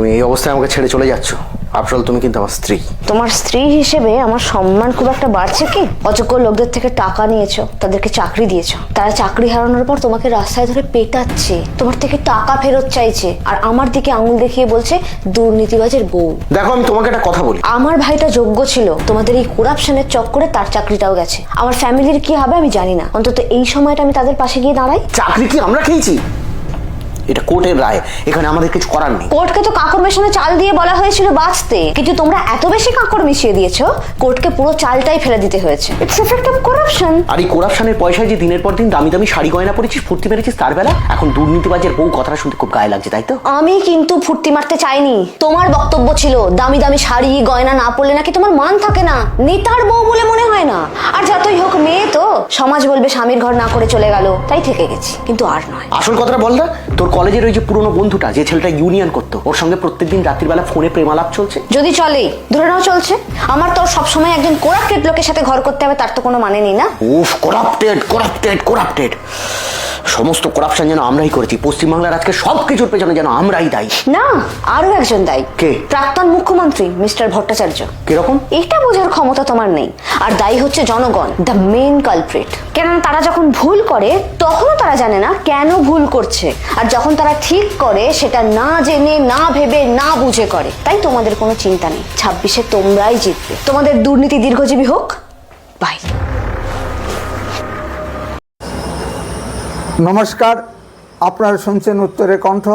তুমি এই অবস্থায় আমাকে ছেড়ে চলে যাচ্ছ। আফটার তুমি কিন্তু আমার স্ত্রী। তোমার স্ত্রী হিসেবে আমার সম্মান খুব একটা বাড়ছে কি? অযোগ্য লোকদের থেকে টাকা নিয়েছো তাদেরকে চাকরি দিয়েছ। তারা চাকরি হারানোর পর তোমাকে রাস্তায় ধরে পেটাচ্ছে তোমার থেকে টাকা ফেরত চাইছে আর আমার দিকে আঙুল দেখিয়ে বলছে দুর্নীতিবাজের বউ। দেখো আমি তোমাকে একটা কথা বলি। আমার ভাইটা যোগ্য ছিল তোমাদের এই করাপশনের চক্করে তার চাকরিটাও গেছে। আমার ফ্যামিলির কি হবে আমি জানি না। অন্তত এই সময়টা আমি তাদের পাশে গিয়ে দাঁড়াই। চাকরি কি আমরা খেয়েছি? এটা কোর্টের রায়। এখানে আমাদের কিছু করার নেই। কোর্টকে তো কাকর মেশানো চাল দিয়ে বলা হয়েছিল বাঁচতে। কিন্তু তোমরা এত বেশি কাকর মিশিয়ে দিয়েছ কোর্টকে পুরো চালটাই ফেলে দিতে হয়েছে। ইটস এফেক্ট অফ করাপশন আর এই করাপশনের পয়সায় যে দিনের পর দিন দামি দামি শাড়ি গয়না পরেছিস ফুর্তি মেরেছিস তার বেলা এখন দুর্নীতিবাজের বউ কথাটা শুনতে খুব গায়ে লাগছে তাই তো? আমি কিন্তু ফুর্তি মারতে চাইনি। তোমার বক্তব্য ছিল দামি দামি শাড়ি গয়না না পরলে নাকি তোমার মান থাকে না। নেতার বউ বলে মনে হয় না। আর যতই হোক মেয়ে তো সমাজ বলবে স্বামীর ঘর না করে চলে গেল তাই থেকে গেছি। কিন্তু আর নয়। আসল কথাটা বল না তোর কলেজের ওই যে পুরনো বন্ধুটা যে ছেলেটা ইউনিয়ন করতো ওর সঙ্গে প্রত্যেকদিন রাত্রিবেলা ফোনে প্রেমালাপ চলছে? যদি চলে ধরে নাও চলছে। আমার তো সবসময় একজন কোরাপ্টেড লোকের সাথে ঘর করতে হবে তার তো কোনো মানে নেই না। উফ কোরাপ্টেড কোরাপ্টেড করাপ্টেড সমস্ত করাপশন যেন আমরাই করেছি পশ্চিমবাংলার আজকে সব কিছুর পেছনে যেন আমরাই দায়ী। না আরও একজন দায়ী। কে? প্রাক্তন মুখ্যমন্ত্রী মিস্টার ভট্টাচার্য। কীরকম? এটা বোঝার ক্ষমতা তোমার নেই। আর দায়ী হচ্ছে জনগণ দ্য মেন কালপ্রিট কেননা তারা যখন ভুল করে তখনও তারা জানে না কেন ভুল করছে। আর যখন তারা ঠিক করে সেটা না জেনে না ভেবে না বুঝে করে। তাই তোমাদের কোনো চিন্তা নেই। ছাব্বিশে তোমরাই জিতবে। তোমাদের দুর্নীতি দীর্ঘজীবী হোক। বাই নমস্কার, আপনারা শুনছেন উত্তরে কণ্ঠ।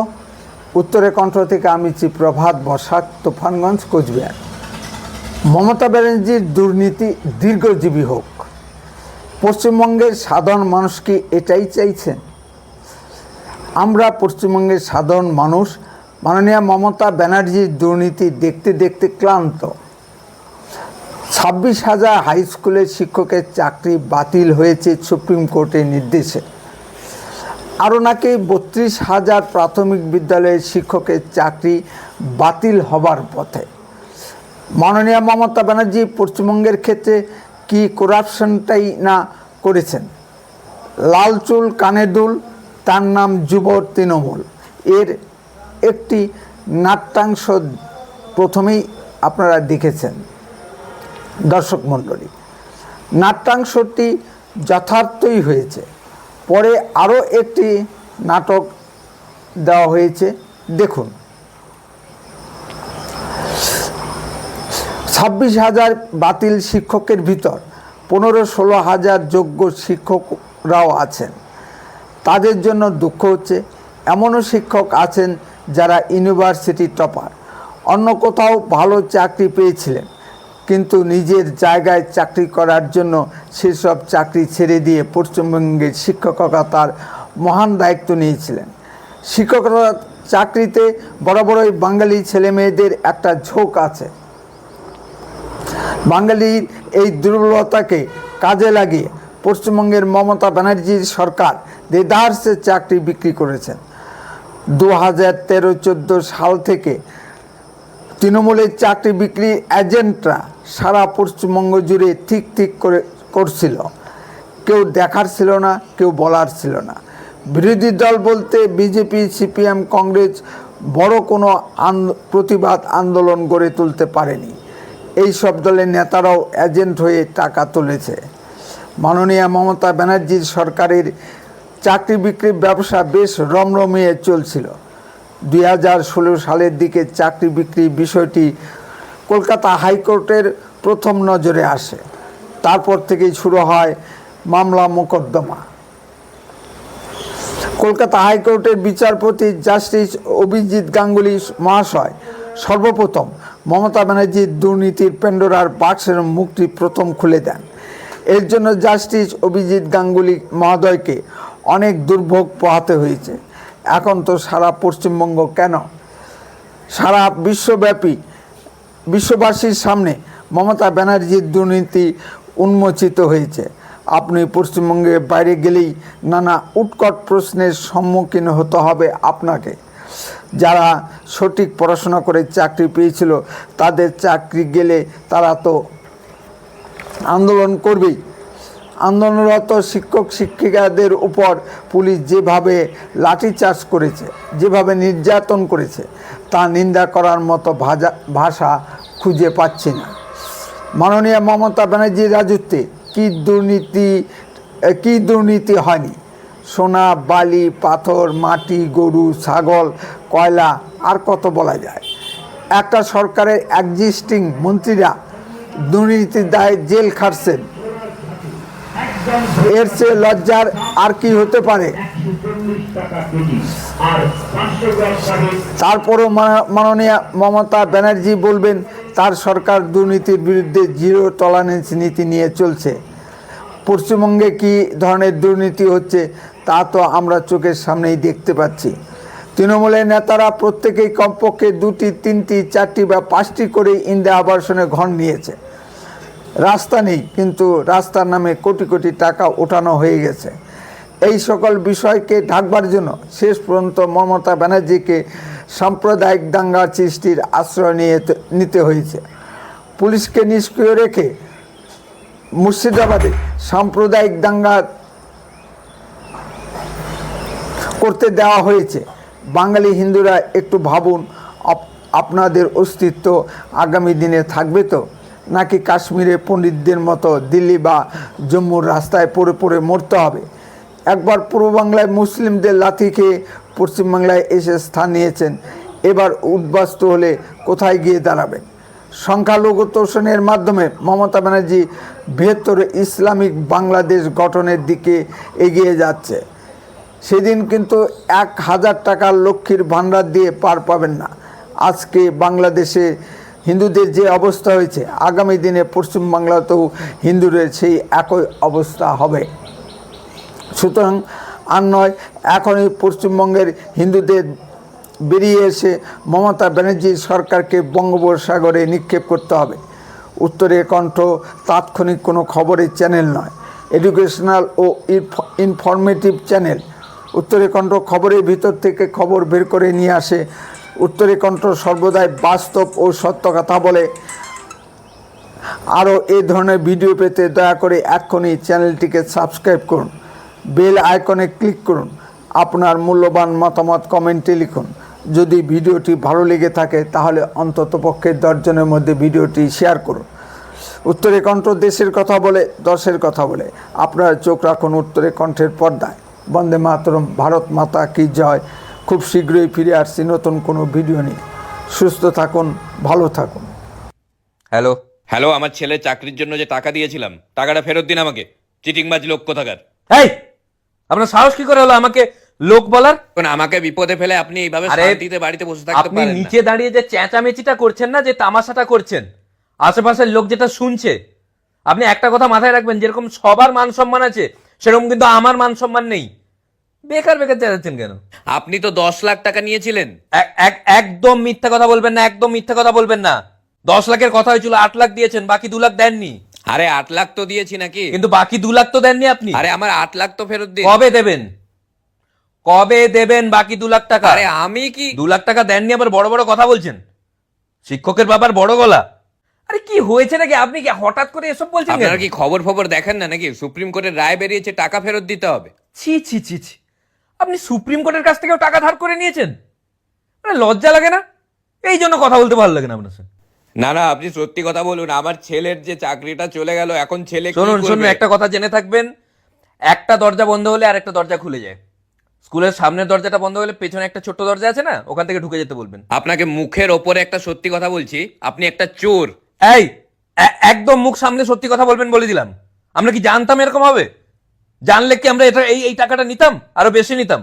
উত্তরে কণ্ঠ থেকে আমি চি প্রভাত বসাক, তুফানগঞ্জ, কোচবিহার। মমতা ব্যানার্জির দুর্নীতি দীর্ঘজীবী হোক। পশ্চিমবঙ্গের সাধারণ মানুষ কি এটাই চাইছেন? আমরা পশ্চিমবঙ্গের সাধারণ মানুষ, মাননীয় মমতা ব্যানার্জির দুর্নীতি দেখতে দেখতে ক্লান্ত। ছাব্বিশ হাজার হাই স্কুলের শিক্ষকের চাকরি বাতিল হয়েছে সুপ্রিম কোর্টের নির্দেশে। আরও নাকি বত্রিশ হাজার প্রাথমিক বিদ্যালয়ের শিক্ষকের চাকরি বাতিল হবার পথে। মাননীয় মমতা ব্যানার্জি পশ্চিমবঙ্গের ক্ষেত্রে কি করাপশনটাই না করেছেন? লাল চুল, কানে দুল, তার নাম যুব তৃণমূল। এর একটি নাট্যাংশ প্রথমেই আপনারা দেখেছেন। দর্শক মণ্ডলী, নাট্যাংশটি যথার্থই হয়েছে। পরে আরও একটি নাটক দেওয়া হয়েছে। দেখুন। ছাব্বিশ হাজার বাতিল শিক্ষকের ভিতর পনেরো ষোলো হাজার যোগ্য শিক্ষকরাও আছেন। তাদের জন্য দুঃখ হচ্ছে, এমনও শিক্ষক আছেন যারা ইউনিভার্সিটি টপার। অন্য কোথাও ভালো চাকরি পেয়েছিলেন। কিন্তু নিজের জায়গায় চাকরি করার জন্য সেসব চাকরি ছেড়ে দিয়ে পশ্চিমবঙ্গের শিক্ষকতার মহান দায়িত্ব নিয়েছিলেন। শিক্ষকতা চাকরিতে বড় বড়ই বাঙালি ছেলে মেয়েদের একটা ঝোঁক আছে। বাঙালির এই দুর্বলতাকে কাজে লাগিয়ে পশ্চিমবঙ্গের মমতা ব্যানার্জির সরকার দেদার্সে চাকরি বিক্রি করেছেন। দু হাজার তেরো সাল থেকে তৃণমূলের চাকরি বিক্রি এজেন্টরা সারা পশ্চিমবঙ্গ জুড়ে ঠিক ঠিক করে করছিল। কেউ দেখার ছিল না, কেউ বলার ছিল না। বিরোধী দল বলতে বিজেপি, সিপিএম, কংগ্রেস বড় কোনো প্রতিবাদ আন্দোলন গড়ে তুলতে পারেনি। এই সব দলের নেতারাও এজেন্ট হয়ে টাকা তুলেছে। মাননীয় মমতা ব্যানার্জির সরকারের চাকরি বিক্রির ব্যবসা বেশ রমরমিয়ে চলছিল। দুই হাজার ষোলো সালের দিকে চাকরি বিক্রির বিষয়টি কলকাতা হাইকোর্টের প্রথম নজরে আসে। তারপর থেকেই শুরু হয় মামলা মোকদ্দমা। কলকাতা হাইকোর্টের বিচারপতি জাস্টিস অভিজিৎ গাঙ্গুলি মহাশয় সর্বপ্রথম মমতা ব্যানার্জির দুর্নীতির পেন্ডোরার বাক্সের মুখটি প্রথম খুলে দেন। এর জন্য জাস্টিস অভিজিৎ গাঙ্গুলি মহোদয়কে অনেক দুর্ভোগ পোহাতে হয়েছে। এখন তো সারা পশ্চিমবঙ্গ কেন? সারা বিশ্বব্যাপী, বিশ্ববাসীর সামনে মমতা ব্যানার্জির দুর্নীতি উন্মোচিত হয়েছে। আপনি পশ্চিমবঙ্গের বাইরে গেলেই নানা উৎকট প্রশ্নের সম্মুখীন হতে হবে আপনাকে। যারা সঠিক পড়াশোনা করে চাকরি পেয়েছিল, তাদের চাকরি গেলে তারা তো আন্দোলন করবেই। আন্দোলনরত শিক্ষক, শিক্ষিকাদের উপর পুলিশ যেভাবে লাঠিচার্জ করেছে, যেভাবে নির্যাতন করেছে, তা নিন্দা করার মতো ভাজা, ভাষা খুঁজে পাচ্ছি না। মাননীয় মমতা ব্যানার্জির রাজত্বে কী দুর্নীতি কী দুর্নীতি হয়নি? সোনা, বালি, পাথর, মাটি, গরু, ছাগল, কয়লা, আর কত বলা যায়? একটা সরকারের এক্সিস্টিং মন্ত্রীরা দুর্নীতির দায়ে জেল খাটছেন। এর চেয়ে লজ্জার আর কি হতে পারে? তারপরও মাননীয় মমতা ব্যানার্জি বলবেন, তার সরকার দুর্নীতির বিরুদ্ধে জিরো টলারেন্স নীতি নিয়ে চলছে। পশ্চিমবঙ্গে কি ধরনের দুর্নীতি হচ্ছে, তা তো আমরা চোখের সামনেই দেখতে পাচ্ছি। তৃণমূলের নেতারা প্রত্যেকেই কমপক্ষে দুটি, তিনটি, চারটি বা পাঁচটি করে ইন্দিরা আবাসনে ঘর নিয়েছে। রাস্তা নেই, কিন্তু রাস্তার নামে কোটি কোটি টাকা ওঠানো হয়ে গেছে। এই সকল বিষয়কে ঢাকবার জন্য শেষ পর্যন্ত মমতা ব্যানার্জিকে সাম্প্রদায়িক দাঙ্গা সৃষ্টির আশ্রয় নিয়ে নিতে হয়েছে। পুলিশকে নিষ্ক্রিয় রেখে মুর্শিদাবাদে সাম্প্রদায়িক দাঙ্গা করতে দেওয়া হয়েছে। বাঙালি হিন্দুরা একটু ভাবুন, আপ- আপনাদের অস্তিত্ব আগামী দিনে থাকবে তো? নাকি কাশ্মীরে পণ্ডিতদের মতো দিল্লি বা জম্মুর রাস্তায় পড়ে পড়ে মরতে হবে? একবার পূর্ব বাংলায় মুসলিমদের লাথি খেয়ে পশ্চিমবাংলায় এসে স্থান নিয়েছেন। এবার উদ্বাস্ত হলে কোথায় গিয়ে দাঁড়াবেন? সংখ্যালঘু তোষণের মাধ্যমে মমতা ব্যানার্জি বৃহত্তর ইসলামিক বাংলাদেশ গঠনের দিকে এগিয়ে যাচ্ছে। সেদিন কিন্তু এক হাজার টাকার লক্ষ্মীর ভাণ্ডার দিয়ে পার পাবেন না। আজকে বাংলাদেশে হিন্দুদের যে অবস্থা হয়েছে, আগামী দিনে পশ্চিমবাংলাতেও হিন্দুদের সেই একই অবস্থা হবে। সুতরাং আর নয়, এখনই পশ্চিমবঙ্গের হিন্দুদের বেরিয়ে এসে মমতা ব্যানার্জির সরকারকে বঙ্গোপসাগরে নিক্ষেপ করতে হবে। উত্তরে কণ্ঠ তাৎক্ষণিক কোনো খবরের চ্যানেল নয়, এডুকেশনাল ও ইনফরমেটিভ চ্যানেল। উত্তরের কণ্ঠ খবরের ভিতর থেকে খবর বের করে নিয়ে আসে উত্তরের কণ্ঠ সর্বদাই বাস্তব ও সত্য কথা বলে। আরও এই ধরনের ভিডিও পেতে দয়া করে এক্ষুনি চ্যানেলটিকে সাবস্ক্রাইব করুন। বেল আইকনে ক্লিক করুন। আপনার মূল্যবান মতামত কমেন্টে লিখুন। যদি ভিডিওটি ভালো লেগে থাকে, তাহলে অন্ততপক্ষে দশজনের মধ্যে ভিডিওটি শেয়ার করুন। উত্তরে কণ্ঠ দেশের কথা বলে, দশের কথা বলে। আপনারা চোখ রাখুন উত্তরে কণ্ঠের পর্দায়। বন্দে মাতরম, ভারত মাতা কি জয়। খুব শীঘ্রই ফিরে আসছি। নতুন কোনো ভিডিও নিয়ে। সুস্থ থাকুন ভালো থাকুন। হ্যালো। হ্যালো আমার ছেলের চাকরির জন্য যে টাকা দিয়েছিলাম টাকাটা ফেরত দিন আমাকে। চিটিংবাজ লোক কোথাকার? এই আপনার সাহস কি করে হলো আমাকে লোক বলার? এখন আমাকে বিপদে ফেলে আপনি এইভাবে শান্তিতে বাড়িতে বসে থাকতে আপনি পারেন নিচে দাঁড়িয়ে যে চেঁচামেচিটা করছেন না যে তামাশাটা করছেন আশেপাশের লোক যেটা শুনছে আপনি একটা কথা মাথায় রাখবেন যেরকম সবার মান সম্মান আছে সেরকম কিন্তু আমার মান সম্মান নেই। বেকার বেকার চেঁচাচ্ছেন কেন? আপনি তো দশ লাখ টাকা নিয়েছিলেন। এক- এক- একদম মিথ্যা কথা বলবেন না একদম মিথ্যা কথা বলবেন না। দশ লাখের কথা হয়েছিল আট লাখ দিয়েছেন বাকি দু লাখ দেননি। আরে আট লাখ তো দিয়েছি নাকি? কিন্তু বাকি দু লাখ তো দেননি আপনি। আরে আমার আট লাখ তো ফেরত দিন। কবে দেবেন? কবে দেবেন বাকি দু লাখ টাকা? আরে আমি কি দু লাখ টাকা দেননি আবার বড় বড় কথা বলছেন। শিক্ষকের বাবার বড় গলা। আরে কি হয়েছে নাকি? আপনি কি হঠাৎ করে এসব বলছেন? আপনারা কি খবর ফবর দেখেন না নাকি? সুপ্রিম কোর্টের রায় বেরিয়েছে টাকা ফেরত দিতে হবে। ছি ছি ছি ছি। আপনি সুপ্রিম কোর্টের কাছ থেকেও টাকা ধার করে নিয়েছেন? আরে লজ্জা লাগে না? এই জন্য কথা বলতে ভালো লাগে না আপনার সাথে। না না আপনি সত্যি কথা বলুন আমার ছেলের যে চাকরিটা চলে গেল এখন ছেলে শুনুন শুনুন একটা কথা জেনে থাকবেন একটা দরজা বন্ধ হলে আর একটা দরজা খুলে যায়। স্কুলের সামনের দরজাটা বন্ধ হলে পেছনে একটা ছোট্ট দরজা আছে না ওখান থেকে ঢুকে যেতে বলবেন। আপনাকে মুখের ওপরে একটা সত্যি কথা বলছি আপনি একটা চোর। এই একদম মুখ সামনে সত্যি কথা বলবেন বলে দিলাম। আমরা কি জানতাম এরকম হবে? জানলে কি আমরা এটা এই এই টাকাটা নিতাম? আরও বেশি নিতাম?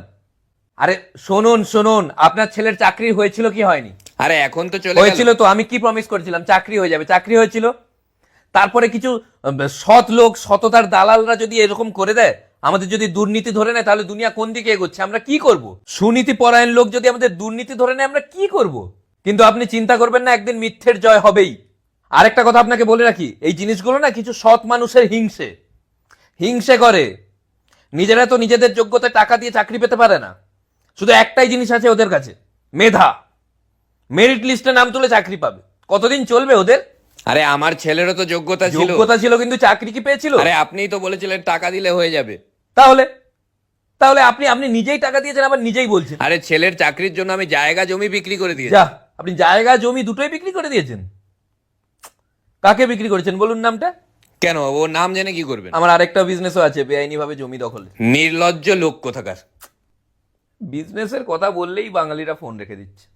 আরে শুনুন শুনুন আপনার ছেলের চাকরি হয়েছিল কি হয়নি? আরে এখন তো চলে হয়েছিল তো আমি কি প্রমিস করেছিলাম? চাকরি হয়ে যাবে চাকরি হয়েছিল। তারপরে কিছু সৎ লোক সততার দালালরা যদি এরকম করে দেয় আমাদের যদি দুর্নীতি ধরে নেয় তাহলে দুনিয়া কোন দিকে এগোচ্ছে? আমরা কি করব? সুনীতি পরায়ণ লোক যদি আমাদের দুর্নীতি ধরে নেয় আমরা কি করব? কিন্তু আপনি চিন্তা করবেন না একদিন মিথ্যের জয় হবেই। আরেকটা কথা আপনাকে বলে রাখি এই জিনিসগুলো না কিছু সৎ মানুষের হিংসে। হিংসে করে। নিজেরা তো নিজেদের যোগ্যতায় টাকা দিয়ে চাকরি পেতে পারে না। শুধু একটাই জিনিস আছে ওদের কাছে মেধা। মেরিট লিস্টে নাম তুলে চাকরি পাবে। কতদিন চলবে ওদের? আরে আমার ছেলেরও তো যোগ্যতা ছিল। যোগ্যতা ছিল কিন্তু চাকরি কি পেয়েছিল? আরে আপনিই তো বলেছিলেন টাকা দিলে হয়ে যাবে। তাহলে? তাহলে আপনি আপনি নিজেই টাকা দিয়েছেন আবার নিজেই বলছেন। আরে ছেলের চাকরির জন্য আমি জায়গা জমি বিক্রি করে দিয়েছি। যা আপনি জায়গা জমি দুটোই বিক্রি করে দিয়েছেন। কাকে বিক্রি করেছেন? বলুন নামটা। কেন? ও নাম জেনে কি করবেন? আমার আরেকটা বিজনেসও আছে বেআইনি ভাবে জমি দখল। নির্লজ্জ লোক কোথাকার? বিজনেসের কথা বললেই বাঙালিরা ফোন রেখে দিচ্ছে।